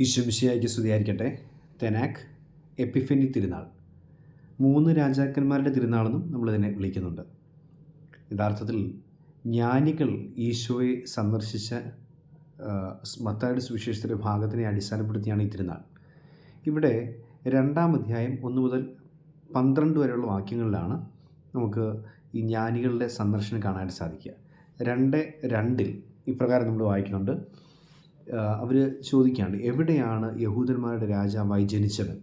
ഈശ്വമിശിയായിക്ക് സ്തുതിയായിരിക്കട്ടെ. തെനാക്ക് എപ്പിഫനി തിരുനാൾ. മൂന്ന് രാജാക്കന്മാരുടെ തിരുനാളെന്നും നമ്മളിതിനെ വിളിക്കുന്നുണ്ട്. യഥാർത്ഥത്തിൽ ജ്ഞാനികൾ ഈശോയെ സന്ദർശിച്ച മത്തായുടെ സുവിശേഷത്തിന്റെ ഭാഗത്തിനെ അടിസ്ഥാനപ്പെടുത്തിയാണ് ഈ തിരുനാൾ. ഇവിടെ രണ്ടാം അധ്യായം ഒന്ന് മുതൽ പന്ത്രണ്ട് വരെയുള്ള വാക്യങ്ങളിലാണ് നമുക്ക് ഈ ജ്ഞാനികളുടെ സന്ദർശനം കാണാൻ സാധിക്കുക. രണ്ട് രണ്ടിൽ ഇപ്രകാരം നമ്മൾ വായിക്കുന്നുണ്ട്. അവർ ചോദിക്കുകയാണ് എവിടെയാണ് യഹൂദന്മാരുടെ രാജാവായി ജനിച്ചവൻ?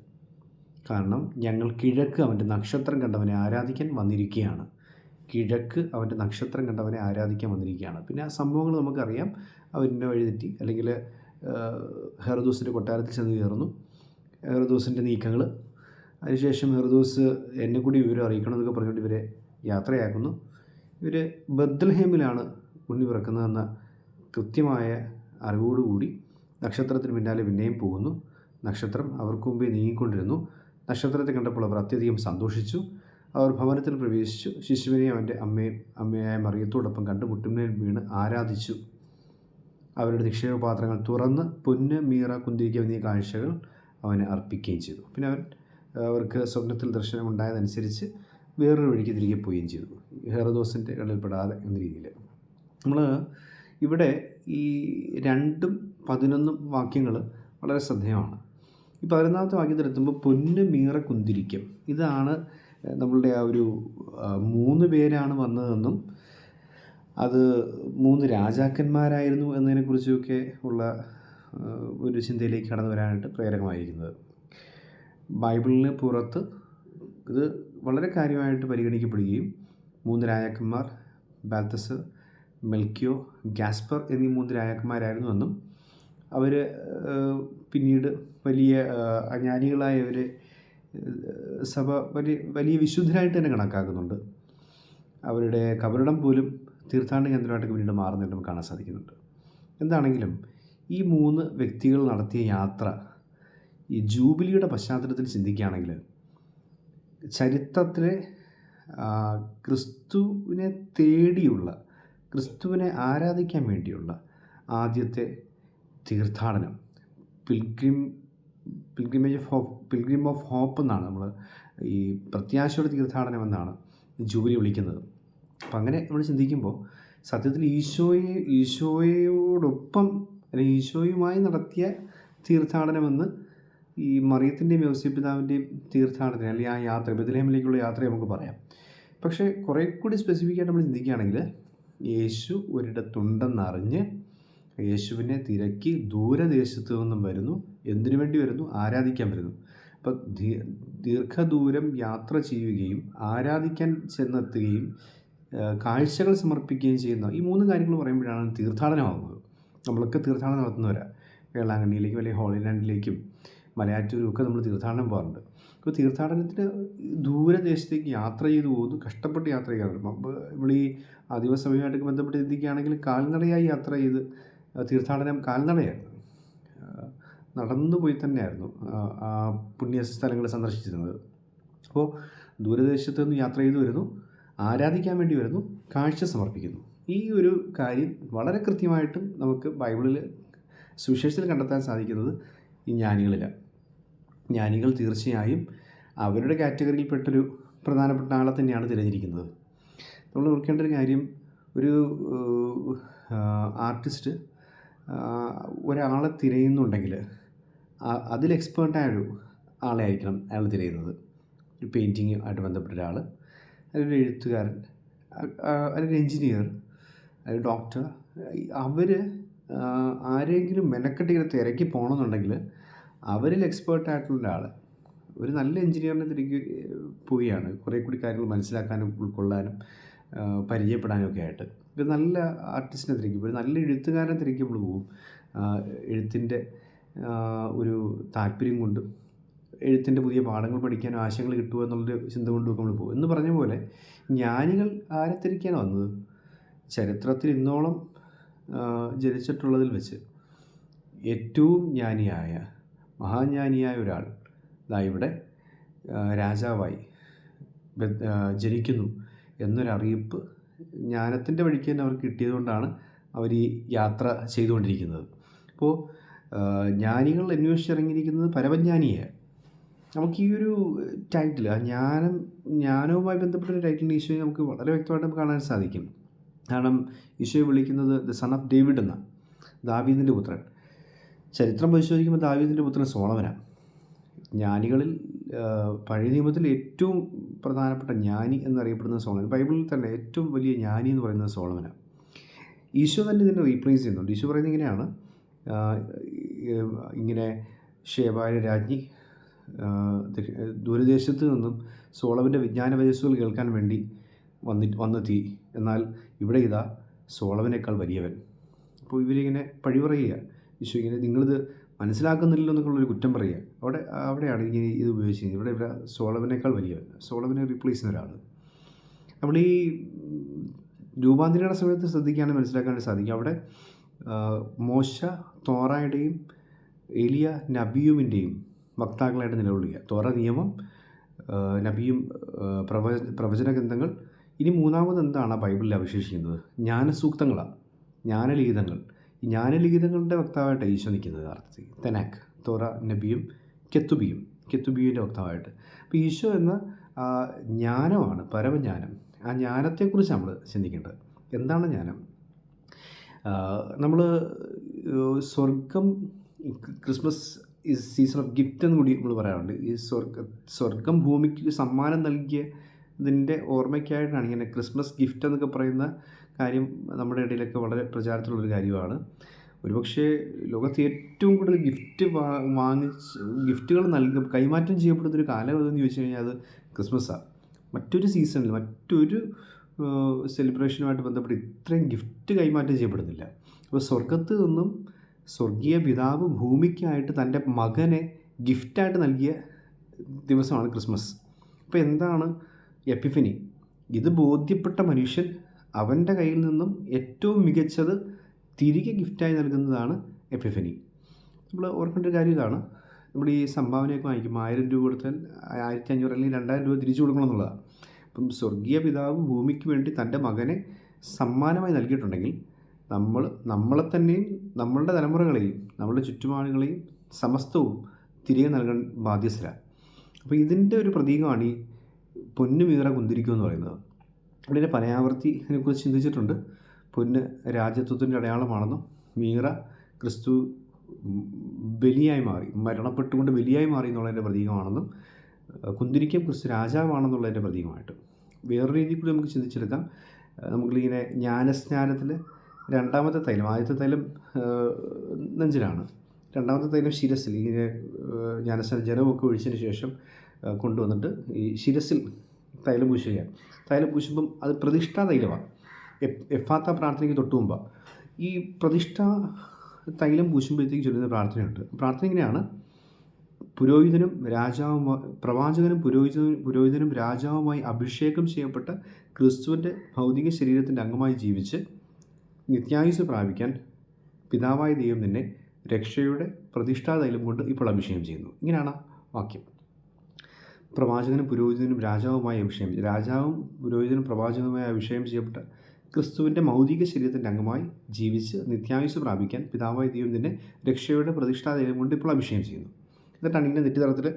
കാരണം ഞങ്ങൾ കിഴക്ക് അവന്റെ നക്ഷത്രം കണ്ടവനെ ആരാധിക്കാൻ വന്നിരിക്കുകയാണ് കിഴക്ക് അവന്റെ നക്ഷത്രം കണ്ടവനെ ആരാധിക്കാൻ വന്നിരിക്കുകയാണ് പിന്നെ ആ സംഭവങ്ങൾ നമുക്കറിയാം. അവരിന്റെ വഴിതെറ്റി. അല്ലെങ്കിൽ ഹെറദൂസിന്റെ കൊട്ടാരത്തിൽ ചെന്ന് കയറുന്നു. ഹെറദൂസിന്റെ നീക്കങ്ങൾ. അതിനുശേഷം ഹെറദൂസ് എന്നെ കൂടി വിവരം അറിയിക്കണം എന്നൊക്കെ പറഞ്ഞുകൊണ്ട് ഇവരെ യാത്രയാക്കുന്നു. ഇവർ ബദ്ലഹേമിലാണ് ഉണ്ണി പിറക്കുന്നതെന്ന കൃത്യമായ അറിവോടുകൂടി നക്ഷത്രത്തിന് പിന്നാലെ പിന്നെയും പോകുന്നു. നക്ഷത്രം അവർക്ക് മുമ്പേ നീങ്ങിക്കൊണ്ടിരുന്നു. നക്ഷത്രത്തെ കണ്ടപ്പോൾ അവർ അത്യധികം സന്തോഷിച്ചു. അവർ ഭവനത്തിൽ പ്രവേശിച്ചു. ശിശുവിനെ അവന്റെ അമ്മയും അമ്മയായ മറിയത്തോടൊപ്പം കണ്ട് മുട്ടുമേൽ വീണ് ആരാധിച്ചു. അവരുടെ നിക്ഷേപപാത്രങ്ങൾ തുറന്ന് പൊന്ന് മീറ കുന്തിരിക്ക എന്നീ കാഴ്ചകൾ അവന് അർപ്പിക്കുകയും ചെയ്തു. പിന്നെ അവൻ അവർക്ക് സ്വപ്നത്തിൽ ദർശനം ഉണ്ടായതനുസരിച്ച് വേറൊരു വഴിക്ക് തിരികെ പോവുകയും ചെയ്തു. ഹെറദോസിന്റെ കടൽപ്പെടാതെ എന്ന രീതിയിൽ. നമ്മൾ ഇവിടെ ഈ രണ്ടും പതിനൊന്നും വാക്യങ്ങൾ വളരെ ശ്രദ്ധേയമാണ്. ഈ പതിനൊന്നാമത്തെ വാക്യത്തിലെത്തുമ്പോൾ പൊന്ന് മീറ കുന്തിരിക്കും. ഇതാണ് നമ്മളുടെ ആ ഒരു മൂന്ന് പേരാണ് വന്നതെന്നും അത് മൂന്ന് രാജാക്കന്മാരായിരുന്നു എന്നതിനെക്കുറിച്ചൊക്കെ ഉള്ള ഒരു ചിന്തയിലേക്ക് കടന്നു വരാനായിട്ട് പ്രേരകമായിരിക്കുന്നത്. ബൈബിളിന് പുറത്ത് ഇത് വളരെ കാര്യമായിട്ട് പരിഗണിക്കപ്പെടുകയും മൂന്ന് രാജാക്കന്മാർ ബാൽത്തസ് മെൽക്കിയോ ഗാസ്പർ എന്നീ മൂന്ന് രാജാക്കന്മാരായിരുന്നു എന്നും അവർ പിന്നീട് വലിയ അജ്ഞാനികളായവരെ സഭ വലിയ വലിയ വിശുദ്ധരായിട്ട് തന്നെ കണക്കാക്കുന്നുണ്ട്. അവരുടെ കബറിടം പോലും തീർത്ഥാടന കേന്ദ്രമായിട്ട് പിന്നീട് മാറുന്നതായിട്ട് നമുക്ക് കാണാൻ സാധിക്കുന്നുണ്ട്. എന്താണെങ്കിലും ഈ മൂന്ന് വ്യക്തികൾ നടത്തിയ യാത്ര ഈ ജൂബിലിയുടെ പശ്ചാത്തലത്തിൽ ചിന്തിക്കുകയാണെങ്കിൽ ചരിത്രത്തിലെ ക്രിസ്തുവിനെ തേടിയുള്ള ക്രിസ്തുവിനെ ആരാധിക്കാൻ വേണ്ടിയുള്ള ആദ്യത്തെ തീർത്ഥാടനം. Pilgrim pilgrimage of hope pilgrim of hope എന്നാണ് നമ്മൾ ഈ പ്രത്യാശയുടെ തീർത്ഥാടനം എന്നാണ് ജൂലി വിളിക്കുന്നത്. അപ്പം അങ്ങനെ നമ്മൾ ചിന്തിക്കുമ്പോൾ സത്യത്തിൽ ഈശോയെ ഈശോയോടൊപ്പം അല്ലെങ്കിൽ ഈശോയുമായി നടത്തിയ തീർത്ഥാടനമെന്ന് ഈ മറിയത്തിന്റെയും യോസേപ്പിതാവിന്റെയും തീർത്ഥാടനത്തിന് അല്ലെങ്കിൽ ആ യാത്ര ബദലേമിലേക്കുള്ള യാത്ര നമുക്ക് പറയാം. പക്ഷേ കുറേ കൂടി സ്പെസിഫിക്കായിട്ട് നമ്മൾ ചിന്തിക്കുകയാണെങ്കിൽ യേശു ഒരിടത്തുണ്ടെന്നറിഞ്ഞ് യേശുവിനെ തിരക്കി ദൂരദേശത്തു നിന്നും വരുന്നു. എന്തിനു വേണ്ടി വരുന്നു? ആരാധിക്കാൻ വരുന്നു. അപ്പം ദീർഘദൂരം യാത്ര ചെയ്യുകയും ആരാധിക്കാൻ ചെന്നെത്തുകയും കാഴ്ചകൾ സമർപ്പിക്കുകയും ചെയ്യുന്ന ഈ മൂന്ന് കാര്യങ്ങൾ പറയുമ്പോഴാണ് തീർത്ഥാടനമാകുന്നത്. നമ്മളൊക്കെ തീർത്ഥാടനം നടത്തുന്നവരാ. വേളാങ്കണ്ണിയിലേക്കും അല്ലെങ്കിൽ ഹോളിലാൻഡിലേക്കും മലയാറ്റൂരും ഒക്കെ നമ്മൾ തീർത്ഥാടനം പോകാറുണ്ട്. അപ്പോൾ തീർത്ഥാടനത്തിന് ദൂരദേശത്തേക്ക് യാത്ര ചെയ്തു പോകുന്നു. കഷ്ടപ്പെട്ട് യാത്ര ചെയ്യാറുണ്ട്. അപ്പോൾ നമ്മൾ ഈ അധിവസമയമായിട്ടൊക്കെ ബന്ധപ്പെട്ട് ചിന്തിക്കുകയാണെങ്കിൽ കാൽനടയായി യാത്ര ചെയ്ത് തീർത്ഥാടനം കാൽനടയായിരുന്നു. നടന്നു പോയി തന്നെയായിരുന്നു ആ പുണ്യ സ്ഥലങ്ങൾ സന്ദർശിച്ചിരുന്നത്. അപ്പോൾ ദൂരദേശത്ത് നിന്ന് യാത്ര ചെയ്തു വരുന്നു ആരാധിക്കാൻ വേണ്ടി വരുന്നു കാഴ്ച സമർപ്പിക്കുന്നു. ഈ ഒരു കാര്യം വളരെ കൃത്യമായിട്ടും നമുക്ക് ബൈബിളിൽ സുവിശേഷത്തിൽ കണ്ടെത്താൻ സാധിക്കുന്നത് ഈ ജ്ഞാനികളിലാണ്. ജ്ഞാനികൾ തീർച്ചയായും അവരുടെ കാറ്റഗറിയിൽപ്പെട്ടൊരു പ്രധാനപ്പെട്ട ആളെ തന്നെയാണ് തിരഞ്ഞിരിക്കുന്നത് നമ്മൾ ഓർക്കേണ്ട ഒരു കാര്യം ഒരു ആർട്ടിസ്റ്റ് ഒരാളെ തിരയുന്നുണ്ടെങ്കിൽ അതിൽ എക്സ്പേർട്ടായ ഒരു ആളെ ആയിരിക്കണം അയാൾ തിരയുന്നത്. ഒരു പെയിന്റിങ് ആയിട്ട് ബന്ധപ്പെട്ട ഒരാൾ ഒരു എഴുത്തുകാരൻ അതിലൊരു എഞ്ചിനീയർ അല്ലെങ്കിൽ ഡോക്ടർ അവർ ആരെങ്കിലും മെനക്കെട്ട് ഇങ്ങനെ തിരക്കി പോകണമെന്നുണ്ടെങ്കിൽ അവരിൽ എക്സ്പേർട്ട് ആയിട്ടുള്ള ഒരാൾ ഒരു നല്ല എഞ്ചിനീയറിനെ തിരികെ പോവുകയാണ്. കുറേ കൂടി കാര്യങ്ങൾ മനസ്സിലാക്കാനും ഉൾക്കൊള്ളാനും പരിചയപ്പെടാനും ഒക്കെ ആയിട്ട്. ഒരു നല്ല ആർട്ടിസ്റ്റിനെ തിരക്കും ഒരു നല്ല എഴുത്തുകാരനെ തിരികെ നമ്മൾ പോകും എഴുത്തിന്റെ ഒരു താല്പര്യം കൊണ്ടും എഴുത്തിന്റെ പുതിയ പാഠങ്ങൾ പഠിക്കാനും ആശയങ്ങൾ കിട്ടുമോ എന്നുള്ളൊരു ചിന്ത കൊണ്ടുമൊക്കെ നമ്മൾ പോകും എന്ന് പറഞ്ഞ പോലെ ജ്ഞാനികൾ ആരെ തിരിക്കാണ് വന്നത്? ചരിത്രത്തിൽ ഇന്നോളം ജനിച്ചിട്ടുള്ളതിൽ വെച്ച് ഏറ്റവും ജ്ഞാനിയായ മഹാജ്ഞാനിയായ ഒരാൾ ദാ ഇവിടെ രാജാവായി ജനിക്കുന്നു എന്നൊരറിയിപ്പ് ജ്ഞാനത്തിന്റെ വഴിക്ക് തന്നെ അവർക്ക് കിട്ടിയതുകൊണ്ടാണ് അവർ ഈ യാത്ര ചെയ്തുകൊണ്ടിരിക്കുന്നത്. അപ്പോൾ ജ്ഞാനികൾ അന്വേഷിച്ചിറങ്ങിയിരിക്കുന്നത് പരമജ്ഞാനിയെ നമുക്ക് ഈ ഒരു ടൈറ്റിൽ ആ ജ്ഞാനം ജ്ഞാനവുമായി ബന്ധപ്പെട്ട ഒരു ടൈറ്റിൽ ഈശോയെ നമുക്ക് വളരെ വ്യക്തമായിട്ട് നമുക്ക് കാണാൻ സാധിക്കും. കാരണം ഈശോയെ വിളിക്കുന്നത് ദ സൺ ഓഫ് ഡേവിഡ് എന്ന ദാവീദിന്റെ പുത്രൻ. ചരിത്രം പരിശോധിക്കുമ്പോൾ ദാവീദിന്റെ പുത്രൻ സോളമനാണ് ജ്ഞാനികളിൽ പഴയ നിയമത്തിൽ ഏറ്റവും പ്രധാനപ്പെട്ട ജ്ഞാനി എന്നറിയപ്പെടുന്നത് സോളമൻ. ബൈബിളിൽ തന്നെ ഏറ്റവും വലിയ ജ്ഞാനി എന്ന് പറയുന്നത് സോളമനാണ് ഈശോ തന്നെ ഇതിനെ റീപ്ലേസ് ചെയ്യുന്നുണ്ട്. ഈശോ പറയുന്നത് ഇങ്ങനെയാണ്. ഇങ്ങനെ ഷേബായ രാജ്ഞി ദൂരദേശത്ത് നിന്നും സോളവിന്റെ വിജ്ഞാന വയസ്സുകൾ കേൾക്കാൻ വേണ്ടി വന്നി വന്നെത്തി. എന്നാൽ ഇവിടെ ഇതാ സോളവനേക്കാൾ വലിയവൻ. അപ്പോൾ ഇവരിങ്ങനെ പഴി ഈശോ ഇങ്ങനെ നിങ്ങളിത് മനസ്സിലാക്കുന്നില്ലല്ലോ എന്നുള്ളൊരു കുറ്റം പറയുക. അവിടെ അവിടെയാണ് ഇങ്ങനെ ഇത് ഉപയോഗിച്ചിരിക്കുന്നത്. ഇവിടെ ഇവിടെ സോളവനേക്കാൾ വലിയവൻ. സോളവനെ റീപ്ലേസ് ചെയ്യുന്ന ഒരാൾ. നമ്മൾ ഈ രൂപാന്തരയുടെ സമയത്ത് ശ്രദ്ധിക്കാനും മനസ്സിലാക്കാൻ സാധിക്കും. അവിടെ മോശ തോറായുടെയും എലിയ നബിയുമിന്റെയും വക്താക്കളായിട്ട് നിലകൊള്ളുക. തോറ നിയമം നബിയും പ്രവ പ്രവചന ഗ്രന്ഥങ്ങൾ. ഇനി മൂന്നാമത് എന്താണ് ബൈബിളിൽ അവശേഷിക്കുന്നത്? ജ്ഞാനസൂക്തങ്ങളാണ്. ജ്ഞാനലിഖിതങ്ങൾ. ഈ ജ്ഞാനലിഖിതങ്ങളുടെ വക്താവായിട്ട് ഈശോ നിൽക്കുന്നത് അർത്ഥത്തിൽ തെനാക്ക് തോറ നബിയും കെത്തുബിയും കെത്തുബിയുടെ വക്താവായിട്ട്. അപ്പോൾ ഈശോ എന്ന ജ്ഞാനമാണ് പരമജ്ഞാനം. ആ ജ്ഞാനത്തെക്കുറിച്ച് നമ്മൾ ചിന്തിക്കേണ്ടത്. എന്താണ് ജ്ഞാനം? നമ്മൾ സ്വർഗം Christmas is season of gift എന്ന് കൂടി നമ്മൾ പറയാറുണ്ട്. ഈ സ്വർഗ സ്വർഗം ഭൂമിക്ക് സമ്മാനം നൽകിയ ഇതിന്റെ ഓർമ്മയ്ക്കായിട്ടാണ് ഇങ്ങനെ ക്രിസ്മസ് ഗിഫ്റ്റ് എന്നൊക്കെ പറയുന്ന കാര്യം നമ്മുടെ ഇടയിലൊക്കെ വളരെ പ്രചാരത്തിലുള്ളൊരു കാര്യമാണ്. ഒരുപക്ഷെ ലോകത്ത് ഏറ്റവും കൂടുതൽ ഗിഫ്റ്റ് വാ വാങ്ങിച്ച് ഗിഫ്റ്റുകൾ നൽകും കൈമാറ്റം ചെയ്യപ്പെടുന്ന ഒരു കാലം ഏതെന്ന് ചോദിച്ചു കഴിഞ്ഞാൽ അത് ക്രിസ്മസാണ് മറ്റൊരു സീസണിൽ മറ്റൊരു സെലിബ്രേഷനുമായിട്ട് ബന്ധപ്പെട്ട് ഇത്രയും ഗിഫ്റ്റ് കൈമാറ്റം ചെയ്യപ്പെടുന്നില്ല. അപ്പോൾ സ്വർഗത്ത് നിന്നും സ്വർഗീയ പിതാവ് ഭൂമിക്കായിട്ട് തന്റെ മകനെ ഗിഫ്റ്റായിട്ട് നൽകിയ ദിവസമാണ് ക്രിസ്മസ്. അപ്പോൾ എന്താണ് എപ്പിഫനി? ഇത് ബോധ്യപ്പെട്ട മനുഷ്യൻ അവന്റെ കയ്യിൽ നിന്നും ഏറ്റവും മികച്ചത് തിരികെ ഗിഫ്റ്റായി നൽകുന്നതാണ് എപ്പിഫനി. നമ്മൾ ഓർക്കേണ്ട ഒരു കാര്യം ഇതാണ്. നമ്മൾ ഈ സംഭാവനയൊക്കെ വാങ്ങിക്കും ആയിരം രൂപ കൊടുത്താൽ ആയിരത്തി അഞ്ഞൂറ് അല്ലെങ്കിൽ രണ്ടായിരം രൂപ തിരിച്ചു കൊടുക്കണം എന്നുള്ളതാണ്. അപ്പം സ്വർഗീയ പിതാവ് ഭൂമിക്ക് വേണ്ടി തന്റെ മകനെ സമ്മാനമായി നൽകിയിട്ടുണ്ടെങ്കിൽ നമ്മൾ നമ്മളെ തന്നെയും നമ്മളുടെ തലമുറകളെയും നമ്മളുടെ ചുറ്റുപാടുകളെയും സമസ്തവും തിരികെ നൽകാൻ ബാധ്യസ്ഥരാണ് അപ്പോൾ ഇതിന്റെ ഒരു പ്രതീകമാണ് ഈ പൊന്നുമീറ കുന്തിരിക്കുമെന്ന് പറയുന്നത്. ഇവിടെ പനയാവർത്തിനെ കുറിച്ച് ചിന്തിച്ചിട്ടുണ്ട്. പൊന്ന് രാജ്യത്വത്തിന്റെ അടയാളമാണെന്നും മീറ ക്രിസ്തു ബലിയായി മാറി മരണപ്പെട്ടുകൊണ്ട് ബലിയായി മാറി എന്നുള്ളതിന്റെ പ്രതീകമാണെന്നും കുന്തിരിക്കം ക്രിസ്തു രാജാവാണെന്നുള്ളതിന്റെ പ്രതീകമായിട്ട്. വേറെ രീതിയിൽ കൂടി നമുക്ക് ചിന്തിച്ചെടുക്കാം. നമുക്കിങ്ങനെ ജ്ഞാനസ്നാനത്തിൽ രണ്ടാമത്തെ തൈലം ആദ്യത്തെ തൈലം നെഞ്ചിലാണ്. രണ്ടാമത്തെ തൈലം ശിരസിൽ ഇങ്ങനെ ജ്ഞാനസ്നാന ജലമൊക്കെ ഒഴിച്ചതിന് ശേഷം കൊണ്ടുവന്നിട്ട് ഈ ശിരസിൽ തൈലം പൂശുക തൈലം പൂശുമ്പം അത് പ്രതിഷ്ഠാ തൈലമാണ്. എഫാത്ത പ്രാർത്ഥനയ്ക്ക് തൊട്ട് മുമ്പ്. ഈ പ്രതിഷ്ഠ തൈലം പൂശുമ്പോഴത്തേക്ക് ചൊല്ലുന്ന പ്രാർത്ഥനയുണ്ട്. പ്രാർത്ഥന ഇങ്ങനെയാണ് പുരോഹിതനും രാജാവും പ്രവാചകനും പുരോഹിതനും പുരോഹിതനും രാജാവുമായി അഭിഷേകം ചെയ്യപ്പെട്ട ക്രിസ്തുവിന്റെ ഭൗതിക ശരീരത്തിന്റെ അംഗമായി ജീവിച്ച് നിത്യായുസ് പ്രാപിക്കാൻ പിതാവായ ദൈവം നിന്നെ രക്ഷയുടെ പ്രതിഷ്ഠാതൈലം കൊണ്ട് ഇപ്പോൾ അഭിഷേകം ചെയ്യുന്നു. ഇങ്ങനെയാണ് വാക്യം. പ്രവാചകനും പുരോഹിതനും രാജാവുമായി അഭിഷേകം രാജാവും പുരോഹിതനും പ്രവാചകനുമായി അഭിഷേകം ചെയ്യപ്പെട്ട ക്രിസ്തുവിന്റെ മൗതിക ശരീരത്തിന്റെ അംഗമായി ജീവിച്ച് നിത്യായുസ് പ്രാപിക്കാൻ പിതാവായ ദൈവം തന്നെ രക്ഷയുടെ പ്രതിഷ്ഠാതൈലം കൊണ്ട് ഇപ്പോൾ അഭിഷേകം ചെയ്യുന്നു. എന്നിട്ടാണ് ഇങ്ങനെ നെറ്റിത്തറത്തിൽ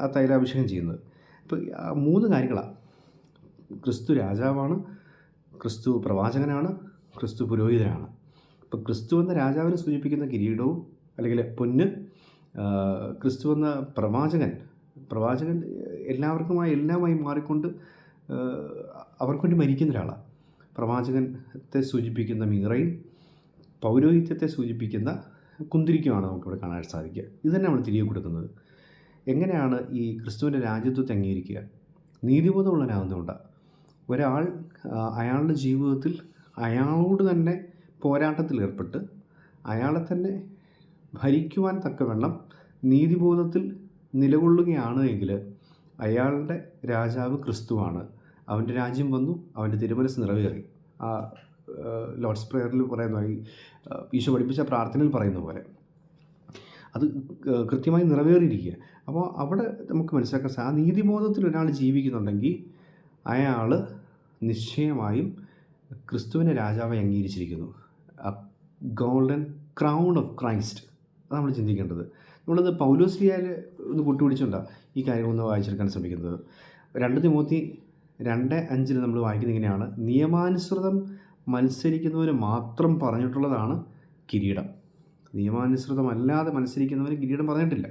ആ തൈലാഭിഷേകം ചെയ്യുന്നത്. ഇപ്പോൾ മൂന്ന് കാര്യങ്ങളാണ് ക്രിസ്തു രാജാവാണ് ക്രിസ്തു പ്രവാചകനാണ് ക്രിസ്തു പുരോഹിതനാണ്. ഇപ്പോൾ ക്രിസ്തു എന്ന രാജാവിനെ സൂചിപ്പിക്കുന്ന കിരീടവും അല്ലെങ്കിൽ പൊന്ന് ക്രിസ്തു എന്ന പ്രവാചകൻ പ്രവാചകൻ എല്ലാവർക്കുമായി എല്ലാമായി മാറിക്കൊണ്ട് അവർക്ക് വേണ്ടി മരിക്കുന്ന ഒരാളാണ് പ്രവാചകത്തെ സൂചിപ്പിക്കുന്ന മീറയും പൗരോഹിത്യത്തെ സൂചിപ്പിക്കുന്ന കുന്തിരിക്കുമാണ് നമുക്കിവിടെ കാണാൻ സാധിക്കുക. ഇത് തന്നെ നമ്മൾ തിരികെ കൊടുക്കുന്നത്. എങ്ങനെയാണ് ഈ ക്രിസ്തുവിന്റെ രാജ്യത്വത്തെ അംഗീകരിക്കുക നീതിബോധമുള്ളവനാകുന്നതുകൊണ്ടാണ് ഒരാൾ അയാളുടെ ജീവിതത്തിൽ അയാളോട് തന്നെ പോരാട്ടത്തിൽ ഏർപ്പെട്ട് അയാളെ തന്നെ ഭരിക്കുവാൻ തക്കവണ്ണം നീതിബോധത്തിൽ നിലകൊള്ളുകയാണ് എങ്കിൽ അയാളുടെ രാജാവ് ക്രിസ്തുവാണ്. അവന്റെ രാജ്യം വന്നു അവന്റെ തിരുമനസ് നിറവേറി. ആ ലോർഡ്സ് പ്രെയറിൽ പറയുന്ന ഈ ഈശോ പഠിപ്പിച്ച പ്രാർത്ഥനയിൽ പറയുന്ന പോലെ. അത് കൃത്യമായി നിറവേറിയിരിക്കുക. അപ്പോൾ അവിടെ നമുക്ക് മനസ്സിലാക്കാൻ സാ നീതിബോധത്തിൽ ഒരാൾ ജീവിക്കുന്നുണ്ടെങ്കിൽ അയാൾ നിശ്ചയമായും ക്രിസ്തുവിനെ രാജാവായി അംഗീകരിച്ചിരിക്കുന്നു. Golden crown of Christ. നമ്മൾ ചിന്തിക്കേണ്ടത്. നമ്മളത് പൗലോസ്ലിയാൽ ഒന്ന് കൂട്ടുപിടിച്ചുകൊണ്ടാണ് ഈ കാര്യങ്ങളൊന്ന് വായിച്ചെടുക്കാൻ ശ്രമിക്കുന്നത്. രണ്ട് തിമൂത്തി രണ്ട് അഞ്ചിൽ നമ്മൾ വായിക്കുന്നത് ഇങ്ങനെയാണ്. നിയമാനുസൃതം മത്സരിക്കുന്നവന് മാത്രം പറഞ്ഞിട്ടുള്ളതാണ് കിരീടം. നിയമാനുസൃതമല്ലാതെ മത്സരിക്കുന്നവന് കിരീടം പറഞ്ഞിട്ടില്ല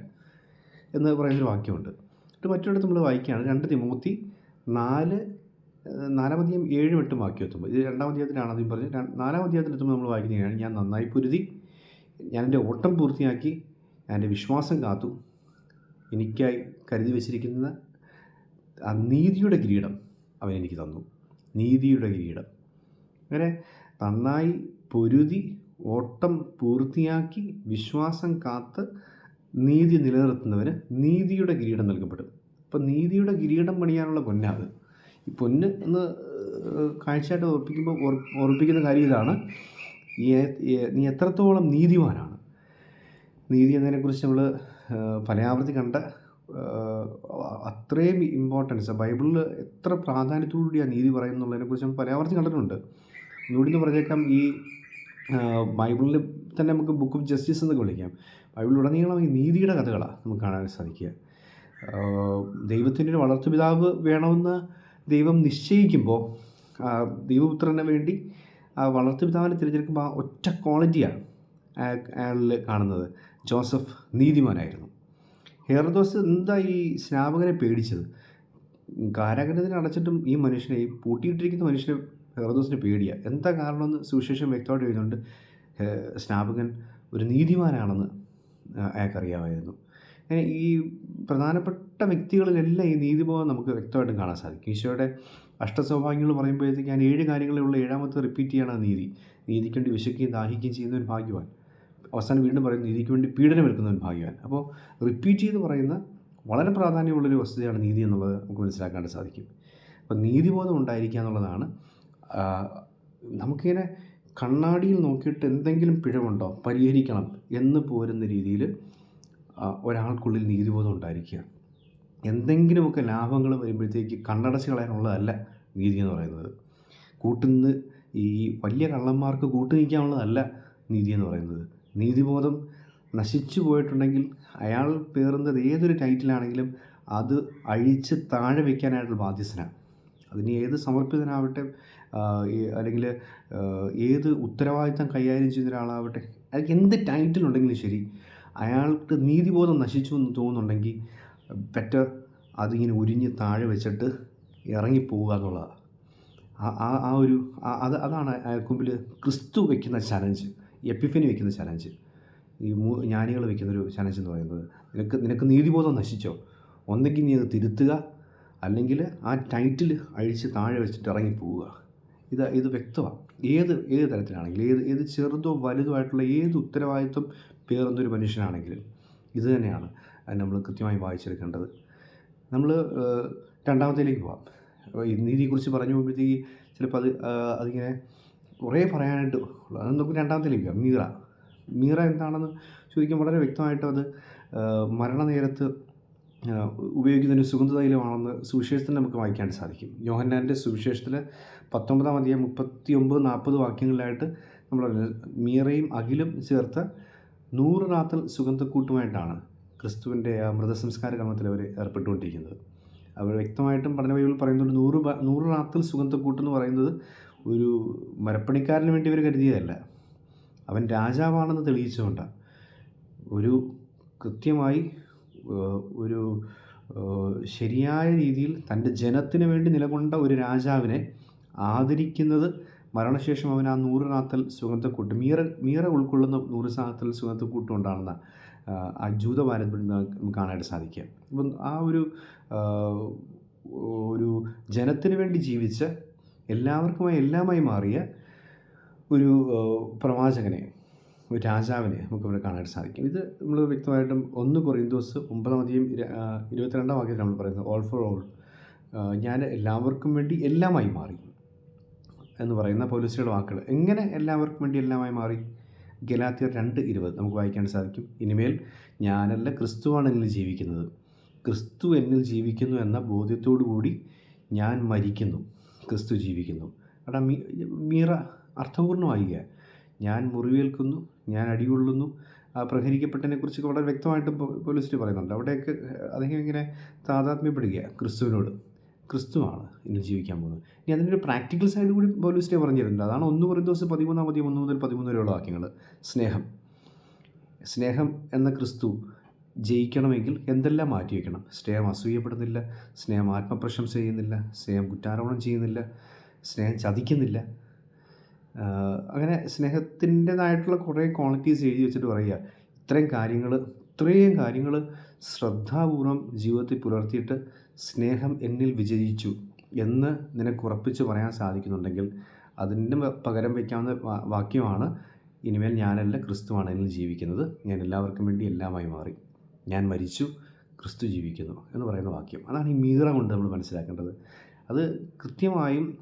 എന്ന് പറയുന്നൊരു വാക്യമുണ്ട്. എന്നിട്ട് മറ്റൊരിടത്ത് നമ്മൾ വായിക്കുകയാണ്. രണ്ട് തിമൂത്തി നാല് നാലാം അധ്യായം ഏഴും എട്ടും വാക്യം എത്തുമ്പോൾ ഇത് രണ്ടാം അധ്യായത്തിലാണ് ആദ്യം പറഞ്ഞത്. നാലാം അധ്യായത്തിലെത്തുമ്പോൾ നമ്മൾ വായിക്കുന്നതാണ് ഞാൻ നന്നായി പൊരുതി ഞാൻ എന്റെ ഓട്ടം പൂർത്തിയാക്കി എന്റെ വിശ്വാസം കാത്തു. എനിക്കായി കരുതി വച്ചിരിക്കുന്ന ആ നീതിയുടെ കിരീടം അവൻ എനിക്ക് തന്നു. നീതിയുടെ കിരീടം. അങ്ങനെ നന്നായി പൊരുതി ഓട്ടം പൂർത്തിയാക്കി വിശ്വാസം കാത്ത് നീതി നിലനിർത്തുന്നവന് നീതിയുടെ കിരീടം നൽകപ്പെടും. അപ്പം നീതിയുടെ കിരീടം പണിയാനുള്ള പൊന്നാണ് ഈ പൊന്ന് എന്ന് കാഴ്ചയായിട്ട് ഓർപ്പിക്കുമ്പോൾ ഓർ- ഓർപ്പിക്കുന്ന കാര്യം ഇതാണ് നീ എത്രത്തോളം നീതിമാനാണ്. നീതി എന്നതിനെക്കുറിച്ച് നമ്മൾ പലയാവർത്തി കണ്ട അത്രയും ഇമ്പോർട്ടൻസ് ബൈബിളിൽ എത്ര പ്രാധാന്യത്തോടുകൂടിയാണ് നീതി പറയുന്നുള്ളതിനെക്കുറിച്ച് നമ്മൾ പലയാവർത്തി കണ്ടിട്ടുണ്ട്. ഒന്നുകൂടി എന്ന് പറഞ്ഞേക്കാം ഈ ബൈബിളിൽ തന്നെ നമുക്ക് ബുക്ക് ഓഫ് ജസ്റ്റിസ് എന്നൊക്കെ വിളിക്കാം. ബൈബിളിലുടനീളം ഈ നീതിയുടെ കഥകളാണ് നമുക്ക് കാണാൻ സാധിക്കുക. ദൈവത്തിന്റെ ഒരു വളർത്തുപിതാവ് വേണമെന്ന് ദൈവം നിശ്ചയിക്കുമ്പോൾ ദൈവപുത്രന് വേണ്ടി ആ വളർത്തുപിതാവിനെ തിരഞ്ഞെടുക്കുമ്പോൾ ആ ഒറ്റ ക്വാളിറ്റിയാണ് അയാളിൽ കാണുന്നത്. ജോസഫ് നീതിമാനായിരുന്നു. ഹെറദോസ് എന്താ ഈ സ്നാപകനെ പേടിച്ചത്? കാരാഗ്രഹത്തിന് അടച്ചിട്ടും ഈ മനുഷ്യനെ പൂട്ടിയിട്ടിരിക്കുന്ന മനുഷ്യനെ ഹെറദോസിന് പേടിയാണ് എന്താ കാരണമെന്ന് സുവിശേഷം വ്യക്തമായിട്ട് എഴുതുന്നുണ്ട്. സ്നാപകൻ ഒരു നീതിമാനാണെന്ന് അയാൾക്കറിയാമായിരുന്നു. ഈ പ്രധാനപ്പെട്ട വ്യക്തികളിലെല്ലാം ഈ നീതിബോധം നമുക്ക് വ്യക്തമായിട്ടും കാണാൻ സാധിക്കും. ഈശോയുടെ അഷ്ടസൗഭാഗ്യങ്ങൾ പറയുമ്പോഴത്തേക്ക് ഞാൻ ഏഴ് കാര്യങ്ങളുള്ള ഏഴാമത്തെ റിപ്പീറ്റ് ചെയ്യണം നീതി. നീതിക്ക് വേണ്ടി വിശക്കുകയും ദാഹിക്കുകയും ഒരു ഭാഗ്യവാൻ. അവസാനം വീണ്ടും പറയും നീതിക്ക് വേണ്ടി പീഡനമേൽക്കുന്നവൻ ഭാഗ്യവാൻ. അപ്പോൾ റിപ്പീറ്റ് ചെയ്ത് പറയുന്ന വളരെ പ്രാധാന്യമുള്ളൊരു വസ്തുതയാണ് നീതി എന്നുള്ളത് നമുക്ക് മനസ്സിലാക്കാൻ സാധിക്കും. അപ്പോൾ നീതിബോധം ഉണ്ടായിരിക്കുക എന്നുള്ളതാണ് നമുക്കിങ്ങനെ കണ്ണാടിയിൽ നോക്കിയിട്ട് എന്തെങ്കിലും പിഴവുണ്ടോ പരിഹരിക്കണം എന്ന് പോരുന്ന രീതിയിൽ ഒരാൾക്കുള്ളിൽ നീതിബോധം ഉണ്ടായിരിക്കുക. എന്തെങ്കിലുമൊക്കെ ലാഭങ്ങൾ വരുമ്പോഴത്തേക്ക് കണ്ണടച്ച് കളയാനുള്ളതല്ല നീതി എന്ന് പറയുന്നത്. കൂട്ടുനിന്ന് ഈ വലിയ കള്ളന്മാർക്ക് കൂട്ടു നിൽക്കാനുള്ളതല്ല നീതി എന്ന് പറയുന്നത്. നീതിബോധം നശിച്ചു പോയിട്ടുണ്ടെങ്കിൽ അയാൾ പേറുന്നത് ഏതൊരു ടൈറ്റിലാണെങ്കിലും അത് അഴിച്ച് താഴെ വയ്ക്കാനായിട്ടുള്ള ബാധ്യസ്ഥനാണ്. അതിന് ഏത് സമർപ്പിതനാവട്ടെ അല്ലെങ്കിൽ ഏത് ഉത്തരവാദിത്തം കൈകാര്യം ചെയ്യുന്ന ഒരാളാവട്ടെ അയാൾക്ക് എന്ത് ടൈറ്റിൽ ഉണ്ടെങ്കിലും ശരി അയാൾക്ക് നീതിബോധം നശിച്ചു എന്ന് തോന്നുന്നുണ്ടെങ്കിൽ ബെറ്റർ അതിങ്ങനെ ഉരിഞ്ഞ് താഴെ വെച്ചിട്ട് ഇറങ്ങിപ്പോവുക എന്നുള്ളതാണ്. ആ ആ ഒരു അത് അതാണ് അയാൾക്ക് മുമ്പിൽ ക്രിസ്തു വയ്ക്കുന്ന ചലഞ്ച്. എപ്പിഫനി വയ്ക്കുന്ന ചലഞ്ച്. ഈ മൂ ജ്ഞാനികൾ വയ്ക്കുന്നൊരു ചലഞ്ച് എന്ന് പറയുന്നത് നിനക്ക് നിനക്ക് നീതിബോധം നശിച്ചോ? ഒന്നെങ്കിൽ നീ അത് തിരുത്തുക. അല്ലെങ്കിൽ ആ ടൈറ്റിൽ അഴിച്ച് താഴെ വെച്ചിട്ട് ഇറങ്ങി പോവുക ഇത് ഇത് വ്യക്തമാണ് ഏത് ഏത് തരത്തിലാണെങ്കിലും ഏത് ഏത് ചെറുതോ വലുതോ ആയിട്ടുള്ള ഏത് ഉത്തരവാദിത്വം പേറുന്നൊരു മനുഷ്യനാണെങ്കിലും ഇത് തന്നെയാണ് നമ്മൾ കൃത്യമായി വായിച്ചെടുക്കേണ്ടത്. നമ്മൾ രണ്ടാമത്തേലേക്ക് പോവാം. നീതിയെക്കുറിച്ച് പറഞ്ഞു പോകുമ്പോഴത്തേക്ക് ചിലപ്പോൾ അത് അതിങ്ങനെ കുറേ പറയാനായിട്ട് ഉള്ളു. അത് നമുക്ക് രണ്ടാമത്തെ പോവാം മീറ. മീറ എന്താണെന്ന് ചോദിക്കാൻ വളരെ വ്യക്തമായിട്ട് അത് മരണ മരണനേരത്ത് ഉപയോഗിക്കുന്ന ഒരു സുഗന്ധതൈലമാണെന്ന് സുവിശേഷത്തിൽ നമുക്ക് വായിക്കാൻ സാധിക്കും. യോഹന്നാന്റെ സുവിശേഷത്തിൽ പത്തൊമ്പതാം അധികം മുപ്പത്തി ഒമ്പത് നാൽപ്പത് വാക്യങ്ങളിലായിട്ട് നമ്മൾ മീറയും അഖിലും ചേർത്ത് നൂറ് റാത്തൽ സുഗന്ധക്കൂട്ടുമായിട്ടാണ് ക്രിസ്തുവിന്റെ ആ മൃതസംസ്കാര കർമ്മത്തിൽ അവർ ഏർപ്പെട്ടുകൊണ്ടിരിക്കുന്നത്. അവർ വ്യക്തമായിട്ടും പഠന ബൈബിൾ പറയുന്നുണ്ട് നൂറ് നൂറ് റാത്തൽ സുഗന്ധക്കൂട്ടെന്ന് പറയുന്നത് ഒരു മരപ്പണിക്കാരന് വേണ്ടി ഇവർ കരുതിയതല്ല. അവൻ രാജാവാണെന്ന് തെളിയിച്ചുകൊണ്ടാണ് ഒരു കൃത്യമായി ഒരു ശരിയായ രീതിയിൽ തന്റെ ജനത്തിന് വേണ്ടി നിലകൊണ്ട ഒരു രാജാവിനെ ആദരിക്കുന്നത് മരണശേഷം അവൻ ആ നൂറ് റാത്തൽ സുഗന്ധക്കൂട്ട് മീറ മീറ ഉൾക്കൊള്ളുന്ന നൂറ് റാത്തൽ സുഗന്ധക്കൂട്ട് കൊണ്ടാണെന്ന ആ ജൂത പാരമ്പര്യം നമുക്ക് കാണാനായിട്ട് സാധിക്കുക. അപ്പം ആ ഒരു ഒരു ജനത്തിന് വേണ്ടി ജീവിച്ച എല്ലാവർക്കുമായി എല്ലാമായി മാറിയ ഒരു പ്രവാചകനെ ഒരു രാജാവിനെ നമുക്കിവിടെ കാണാനായിട്ട് സാധിക്കും. ഇത് നമ്മൾ വ്യക്തമായിട്ടും ഒന്ന് കൊറിന്തോസ് ഒമ്പതാം അധികം ഇരുപത്തിരണ്ടാം വാക്യത്തിൽ നമ്മൾ പറയുന്നത് ഓൾ ഫോർ ഓൾ ഞാൻ എല്ലാവർക്കും വേണ്ടി എല്ലാമായി മാറി എന്ന് പറയുന്ന പോലീസുകളുടെ വാക്കുകൾ. എങ്ങനെ എല്ലാവർക്കും വേണ്ടി എല്ലാമായി മാറി? ഗലാത്തിയർ രണ്ട് ഇരുപത്. നമുക്ക് വായിക്കാൻ സാധിക്കും. ഇനിമേൽ ഞാനല്ല ക്രിസ്തുവാണ് എന്നിൽ ജീവിക്കുന്നത്. ക്രിസ്തു എന്നിൽ ജീവിക്കുന്നു എന്ന ബോധ്യത്തോടു കൂടി ഞാൻ മരിക്കുന്നു. ക്രിസ്തു ജീവിക്കുന്നു. മീ മീറ അർത്ഥപൂർണമായിക ഞാൻ മുറിവേൽക്കുന്നു ഞാൻ അടികൊള്ളുന്നു. കുറിച്ച് വളരെ വ്യക്തമായിട്ട് പോലീസിൽ പറയുന്നുണ്ട്. അവിടെയൊക്കെ അദ്ദേഹം ഇങ്ങനെ താതാത്മ്യപ്പെടുക ക്രിസ്തുവിനോട്. ക്രിസ്തുവാണ് ഇനി ജീവിക്കാൻ പോകുന്നത്. ഇനി അതിന്റെ ഒരു പ്രാക്ടിക്കൽ സൈഡ് കൂടി പോലീസിനെ പറഞ്ഞിട്ടുണ്ട്. അതാണ് ഒന്ന് ഒരു ദിവസം പതിമൂന്നാം മതി ഒന്ന് മുതൽ പതിമൂന്ന് വരെയുള്ള വാക്യങ്ങൾ. സ്നേഹം. സ്നേഹം എന്ന ക്രിസ്തു ജയിക്കണമെങ്കിൽ എന്തെല്ലാം മാറ്റി വയ്ക്കണം? സ്നേഹം അസൂയപ്പെടുന്നില്ല സ്നേഹം ആത്മപ്രശംസ ചെയ്യുന്നില്ല സ്നേഹം കുറ്റാരോപണം ചെയ്യുന്നില്ല സ്നേഹം ചതിക്കുന്നില്ല. അങ്ങനെ സ്നേഹത്തിന്റെതായിട്ടുള്ള കുറേ ക്വാളിറ്റീസ് എഴുതി വെച്ചിട്ട് പറയുക. ഇത്രയും കാര്യങ്ങൾ ഇത്രയും കാര്യങ്ങൾ ശ്രദ്ധാപൂർവം ജീവിതത്തിൽ പുലർത്തിയിട്ട് സ്നേഹം എന്നിൽ വിജയിച്ചു എന്ന് നിനക്ക് ഉറപ്പിച്ച് പറയാൻ സാധിക്കുന്നുണ്ടെങ്കിൽ അതിന് പകരം വയ്ക്കാവുന്ന വാക്യമാണ് ഇനിമേൽ ഞാനല്ല ക്രിസ്തുവാണ് എന്നിൽ ജീവിക്കുന്നത്. ഞാൻ എല്ലാവർക്കും വേണ്ടി എല്ലാമായി മാറി. ഞാൻ മരിച്ചു ക്രിസ്തു ജീവിക്കുന്നു എന്ന് പറയുന്ന വാക്യം. അതാണ് ഈ മീറ കൊണ്ട് നമ്മൾ മനസ്സിലാക്കേണ്ടത്. അത് കൃത്യമായും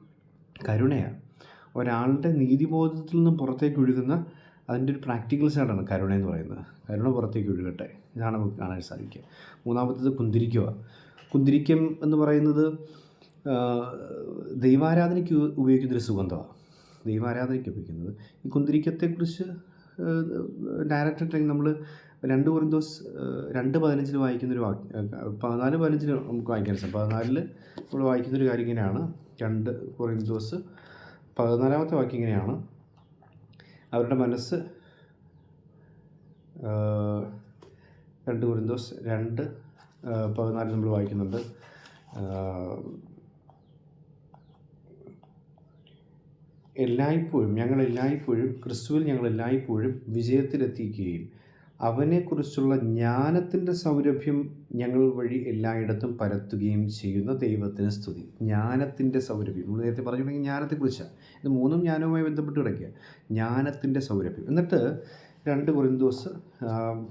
കരുണയാണ്. ഒരാളുടെ നീതിബോധത്തിൽ നിന്ന് പുറത്തേക്ക് ഒഴുകുന്ന അതിന്റെ ഒരു പ്രാക്ടിക്കൽ സൈഡാണ് കരുണ എന്ന് പറയുന്നത്. കരുണ പുറത്തേക്ക് ഒഴുകട്ടെ. ഇതാണ് നമുക്ക് കാണാൻ സാധിക്കുക. മൂന്നാമത്തേത് കുന്തിരിക്കുക. കുന്തിരിക്കം എന്ന് പറയുന്നത് ദൈവാരാധനയ്ക്ക് ഉപയോഗിക്കുന്നൊരു സുഗന്ധമാണ്. ദൈവാരാധനയ്ക്ക് ഉപയോഗിക്കുന്നത്. ഈ കുന്തിരിക്കത്തെക്കുറിച്ച് ഡയറക്റ്റായിട്ട് നമ്മൾ രണ്ട് കുറിന്തോസ് രണ്ട് പതിനഞ്ചിൽ വായിക്കുന്നൊരു വാക്യം പതിനാല് പതിനഞ്ചിൽ നമുക്ക് വായിക്കാൻ സാധിക്കും പതിനാലിൽ നമ്മൾ വായിക്കുന്നൊരു കാര്യം ഇങ്ങനെയാണ്. രണ്ട് കുറിന്തോസ് പതിനാലാമത്തെ വാക്യം ഇങ്ങനെയാണ്. അവരുടെ മനസ്സ് രണ്ട് കുറിന്തോസ് രണ്ട് പതിനാല് നമ്മൾ വായിക്കുന്നുണ്ട്. എല്ലായ്പ്പോഴും ഞങ്ങൾ എല്ലായ്പ്പോഴും ക്രിസ്തുവിൽ ഞങ്ങൾ എല്ലായ്പ്പോഴും വിജയത്തിലെത്തിക്കുകയും അവനെക്കുറിച്ചുള്ള ജ്ഞാനത്തിന്റെ സൗരഭ്യം ഞങ്ങൾ വഴി എല്ലായിടത്തും പരത്തുകയും ചെയ്യുന്ന ദൈവത്തിന് സ്തുതി. ജ്ഞാനത്തിന്റെ സൗരഭ്യം. നമ്മൾ നേരത്തെ പറഞ്ഞിട്ടുണ്ടെങ്കിൽ ജ്ഞാനത്തെക്കുറിച്ചാണ്. ഇത് മൂന്നും ജ്ഞാനവുമായി ബന്ധപ്പെട്ട് കിടക്കുക ജ്ഞാനത്തിന്റെ സൗരഭ്യം. എന്നിട്ട് രണ്ട് കുറിന്തോസ്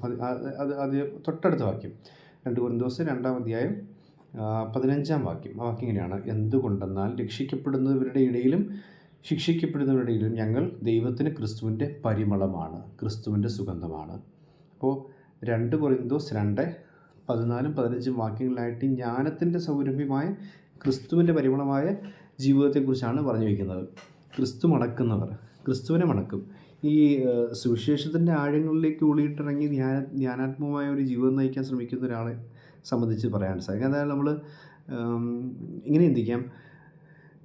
അത് അത് തൊട്ടടുത്ത വാക്യം. രണ്ട് കുറിന്തോസ് രണ്ടാം അധ്യായം പതിനഞ്ചാം വാക്യം. ആ വാക്യം ഇങ്ങനെയാണ്. എന്തുകൊണ്ടെന്നാൽ രക്ഷിക്കപ്പെടുന്നവരുടെ ഇടയിലും ശിക്ഷിക്കപ്പെടുന്നവരുടെ ഇടയിലും ഞങ്ങൾ ദൈവത്തിന് ക്രിസ്തുവിന്റെ പരിമളമാണ് ക്രിസ്തുവിന്റെ സുഗന്ധമാണ്. അപ്പോൾ രണ്ട് കൊറിന്തോസ് രണ്ട് പതിനാലും പതിനഞ്ചും വാക്യങ്ങളിലായിട്ട് ജ്ഞാനത്തിന്റെ സൗരഭ്യമായ ക്രിസ്തുവിന്റെ പരിമളമായ ജീവിതത്തെക്കുറിച്ചാണ് പറഞ്ഞു വയ്ക്കുന്നത് ക്രിസ്തു മണക്കുന്നവർ ക്രിസ്തുവിനെ മടക്കും. ഈ സുവിശേഷത്തിന്റെ ആഴങ്ങളിലേക്ക് ഉള്ളിയിട്ടിറങ്ങി ധ്യാന ധ്യാനാത്മകമായ ഒരു ജീവിതം നയിക്കാൻ ശ്രമിക്കുന്ന ഒരാളെ സംബന്ധിച്ച് പറയാൻ സാധിക്കും. അതായത് നമ്മൾ ഇങ്ങനെ എന്തിക്കാം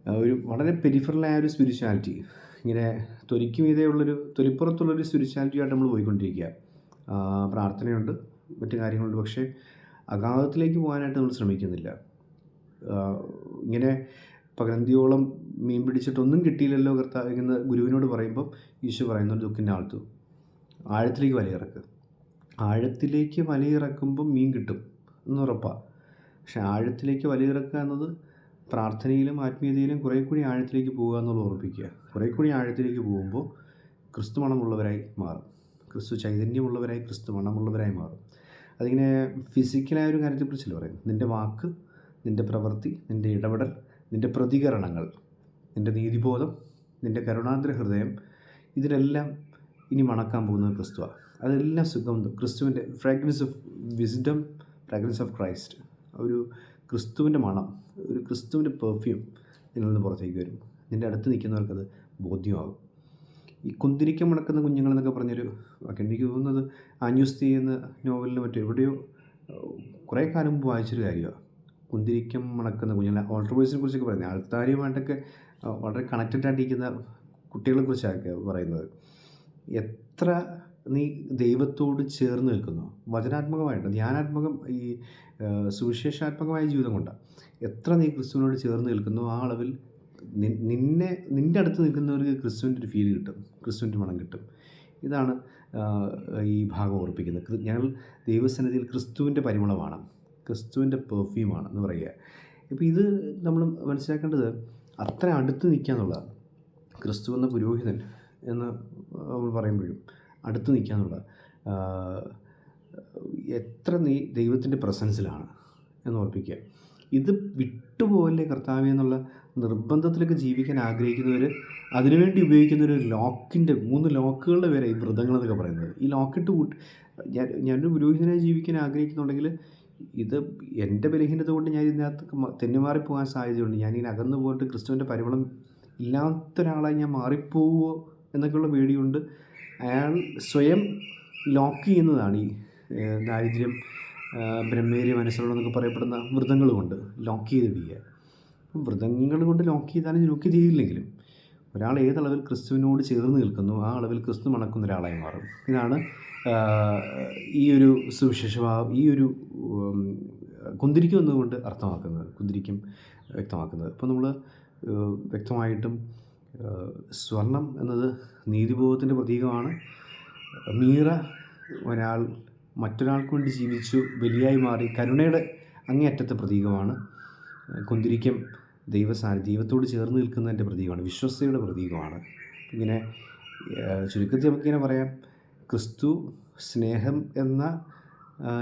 ഒരു വളരെ പെരിഫറലായ ഒരു സ്പിരിച്വാലിറ്റി ഇങ്ങനെ തൊലിക്ക് മീതെയുള്ളൊരു തൊലിപ്പുറത്തുള്ളൊരു സ്പിരിച്വാലിറ്റിയായിട്ട് നമ്മൾ പോയിക്കൊണ്ടിരിക്കുക. പ്രാർത്ഥനയുണ്ട് മറ്റു കാര്യങ്ങളുണ്ട്. പക്ഷേ അഗാധത്തിലേക്ക് പോകാനായിട്ട് നമ്മൾ ശ്രമിക്കുന്നില്ല. ഇങ്ങനെ പകരന്തിയോളം മീൻ പിടിച്ചിട്ടൊന്നും കിട്ടിയില്ലല്ലോ കർത്താവിക്കുന്ന ഗുരുവിനോട് പറയുമ്പം ഈശോ പറയുന്നു ദുഃഖിന്റെ ആൾത്തു. ആഴത്തിലേക്ക് വലയിറക്ക്. ആഴത്തിലേക്ക് വലയിറക്കുമ്പം മീൻ കിട്ടും എന്ന് ഉറപ്പാണ് പക്ഷേ ആഴത്തിലേക്ക് വലയിറക്കുക എന്നത് പ്രാർത്ഥനയിലും ആത്മീയതയിലും കുറേ കൂടി ആഴത്തിലേക്ക് പോകുക എന്നുള്ളത് ഓർമ്മിപ്പിക്കുക. കുറേ കൂടി ആഴത്തിലേക്ക് പോകുമ്പോൾ ക്രിസ്തുമണമുള്ളവരായി മാറും. ക്രിസ്തു ചൈതന്യമുള്ളവരായി ക്രിസ്തു മണമുള്ളവരായി മാറും. അതിങ്ങനെ ഫിസിക്കലായ ഒരു കാര്യത്തെക്കുറിച്ചല്ല പറയുന്നത്? നിന്റെ വാക്ക് നിന്റെ പ്രവൃത്തി നിന്റെ ഇടപെടൽ നിന്റെ പ്രതികരണങ്ങൾ നിന്റെ നീതിബോധം നിന്റെ കരുണാന്തര ഹൃദയം ഇതിനെല്ലാം ഇനി മണക്കാൻ പോകുന്നത് ക്രിസ്തുവാണ് അതെല്ലാം സുഖം ക്രിസ്തുവിന്റെ fragrance of wisdom fragrance of Christ ഒരു ക്രിസ്തുവിന്റെ മണം ഒരു ക്രിസ്തുവിന്റെ പെർഫ്യൂം നിന്നിൽ നിന്ന് പുറത്തേക്ക് വരും. നിന്റെ അടുത്ത് നിൽക്കുന്നവർക്കത് ബോധ്യമാകും. ഈ കുന്തിരിക്കം മുടക്കുന്ന കുഞ്ഞുങ്ങൾ എന്നൊക്കെ പറഞ്ഞൊരു വാക്ക് എനിക്ക് തോന്നുന്നത് ആന്യൂസ്തി എന്ന നോവലിന് മറ്റോ എവിടെയോ കുറേ കാലം മുമ്പ് വായിച്ചൊരു കാര്യമാണ് കുന്തിരിക്കം മണക്കുന്ന കുഞ്ഞുങ്ങൾ ഓൾട്ടർ ബോയ്സിനെ കുറിച്ചൊക്കെ പറയുന്നത് ആൾത്താരിയുമായിട്ടൊക്കെ ഏഹ്, വളരെ കണക്റ്റഡ് ആയിട്ടിരിക്കുന്ന കുട്ടികളെ കുറിച്ചൊക്കെ പറയുന്നത്. എത്ര നീ ദൈവത്തോട് ചേർന്ന് നിൽക്കുന്നു? വചനാത്മകമായിട്ട്? ധ്യാനാത്മകം ഈ സുവിശേഷാത്മകമായ ജീവിതം കൊണ്ടാണ് എത്ര നീ ക്രിസ്തുവിനോട് ചേർന്ന് നിൽക്കുന്നു ആ അളവിൽ നിന്നെ നിന്റെ അടുത്ത് നിൽക്കുന്നവർക്ക് ക്രിസ്തുവിന്റെ ഒരു ഫീൽ കിട്ടും. ക്രിസ്തുവിന്റെ മണം കിട്ടും. ഇതാണ് ഈ ഭാഗം ഓർപ്പിക്കുന്നത്. ഞങ്ങൾ ദൈവസന്നിധിയിൽ ക്രിസ്തുവിന്റെ പരിമളമാണ്. ക്രിസ്തുവിന്റെ പെർഫ്യൂമാണ് എന്ന് പറയുക. ഇപ്പോൾ ഇത് നമ്മൾ മനസ്സിലാക്കേണ്ടത് അത്ര അടുത്ത് നിൽക്കുക എന്നുള്ളതാണ്. ക്രിസ്തു എന്ന പുരോഹിതൻ എന്ന് നമ്മൾ പറയുമ്പോഴും അടുത്ത് നിൽക്കുക എന്നുള്ളത് എത്ര നീ ദൈവത്തിന്റെ പ്രസൻസിലാണ് എന്ന് ഓർപ്പിക്കുക. ഇത് വിട്ടുപോകല്ലേ കർത്താവ് എന്നുള്ള നിർബന്ധത്തിലൊക്കെ ജീവിക്കാൻ ആഗ്രഹിക്കുന്നവർ അതിനുവേണ്ടി ഉപയോഗിക്കുന്ന ഒരു ലോക്കിന്റെ മൂന്ന് ലോക്കുകളുടെ പേരെ ഈ വ്രതങ്ങൾ എന്നൊക്കെ പറയുന്നത്. ഈ ലോക്കിട്ട് കൂട്ടി ഞാൻ ഞാനൊരു പുരോഹിതനായി ജീവിക്കാൻ ആഗ്രഹിക്കുന്നുണ്ടെങ്കിൽ ഇത് എന്റെ ബലഹീനത കൊണ്ട് ഞാൻ ഇതിനകത്ത് തെന്നുമാറി പോകാൻ സാധ്യതയുണ്ട്. ഞാനിങ്ങനെ അകന്നു പോയിട്ട് ക്രിസ്തുവിന്റെ പരിമളം ഇല്ലാത്ത ഒരാളായി ഞാൻ മാറിപ്പോവുമോ എന്നൊക്കെയുള്ള പേടിയുണ്ട്. അയാൾ സ്വയം ലോക്ക് ചെയ്യുന്നതാണ് ഈ ദാരിദ്ര്യം ബ്രഹ്മേരി മനസ്സിലുള്ള എന്നൊക്കെ പറയപ്പെടുന്ന വ്രതങ്ങൾ കൊണ്ട് ലോക്ക് ചെയ്തിടുക. അപ്പം വ്രതങ്ങൾ കൊണ്ട് ലോക്ക് ചെയ്താലും ലോക്ക് ചെയ്തില്ലെങ്കിലും ഒരാൾ ഏതളവിൽ ക്രിസ്തുവിനോട് ചേർന്ന് നിൽക്കുന്നു ആ അളവിൽ ക്രിസ്തു മണക്കുന്ന ഒരാളായി മാറും. ഇതാണ് ഈ ഒരു സുവിശേഷഭാവം ഈ ഒരു കുന്തിരിക്കും എന്നതുകൊണ്ട് അർത്ഥമാക്കുന്നത് കുന്തിരിക്കും വ്യക്തമാക്കുന്നത്. അപ്പോൾ നമ്മൾ വ്യക്തമായിട്ടും സ്വർണം എന്നത് നീതിബോധത്തിന്റെ പ്രതീകമാണ്. മീറ ഒരാൾ മറ്റൊരാൾക്ക് വേണ്ടി ജീവിച്ചു ബലിയായി മാറി കരുണയുടെ അങ്ങേയറ്റത്തെ പ്രതീകമാണ്. കുന്തിരിക്കം ദൈവസാ ദൈവത്തോട് ചേർന്ന് നിൽക്കുന്നതിന്റെ പ്രതീകമാണ്. വിശ്വസ്തയുടെ പ്രതീകമാണ്. ഇങ്ങനെ ചുരുക്കത്തിൽ നമുക്കിങ്ങനെ പറയാം. ക്രിസ്തു സ്നേഹം എന്ന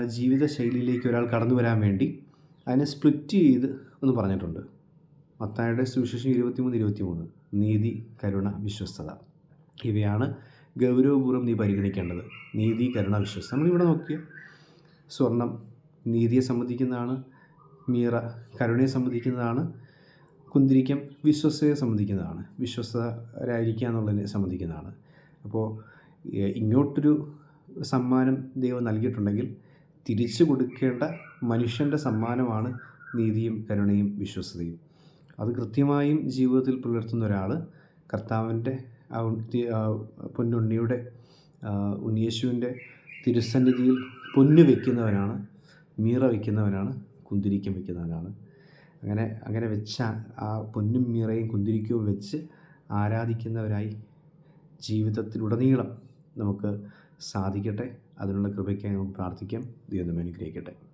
ജീവിത ശൈലിയിലേക്ക് ഒരാൾ കടന്നു വരാൻ വേണ്ടി അതിനെ സ്പ്ലിറ്റ് ചെയ്ത് എന്ന് പറഞ്ഞിട്ടുണ്ട്. മത്തായുടെ സുവിശേഷം ഇരുപത്തിമൂന്ന് ഇരുപത്തിമൂന്ന്. നീതി കരുണ വിശ്വസ്തത. ഇവയാണ് ഗൗരവപൂർവം നീ പരിഗണിക്കേണ്ടത്. നീതി കരുണ വിശ്വസ്തത. നമ്മളിവിടെ നോക്കിയ സ്വർണം നീതിയെ സംബന്ധിക്കുന്നതാണ്. മീറ കരുണയെ സംബന്ധിക്കുന്നതാണ് കുന്തിരിക്കം വിശ്വസ്തയെ സംബന്ധിക്കുന്നതാണ് വിശ്വസ്തരായിരിക്കുക എന്നുള്ളതിനെ സംബന്ധിക്കുന്നതാണ്. അപ്പോൾ ഇങ്ങോട്ടൊരു സമ്മാനം ദൈവം നൽകിയിട്ടുണ്ടെങ്കിൽ തിരിച്ചു കൊടുക്കേണ്ട മനുഷ്യന്റെ സമ്മാനമാണ് നീതിയും കരുണയും വിശ്വസ്തയും അത് കൃത്യമായും ജീവിതത്തിൽ പുലർത്തുന്ന ഒരാൾ കർത്താവിന്റെ പൊന്നുണ്ണിയുടെ ഉണ്ണിയേശുവിന്റെ തിരുസന്നിധിയിൽ പൊന്നു വയ്ക്കുന്നവനാണ് മീറ വയ്ക്കുന്നവനാണ് കുന്തിരിക്കം വയ്ക്കുന്നവനാണ് അങ്ങനെ അങ്ങനെ വെച്ച ആ പൊന്നും മീറയും കുന്തിരിക്കവും വെച്ച് ആരാധിക്കുന്നവരായി ജീവിതത്തിലുടനീളം നമുക്ക് സാധിക്കട്ടെ. അതിനുള്ള കൃപയ്ക്കായി നമുക്ക് പ്രാർത്ഥിക്കാം. ദൈവം അനുഗ്രഹിക്കട്ടെ.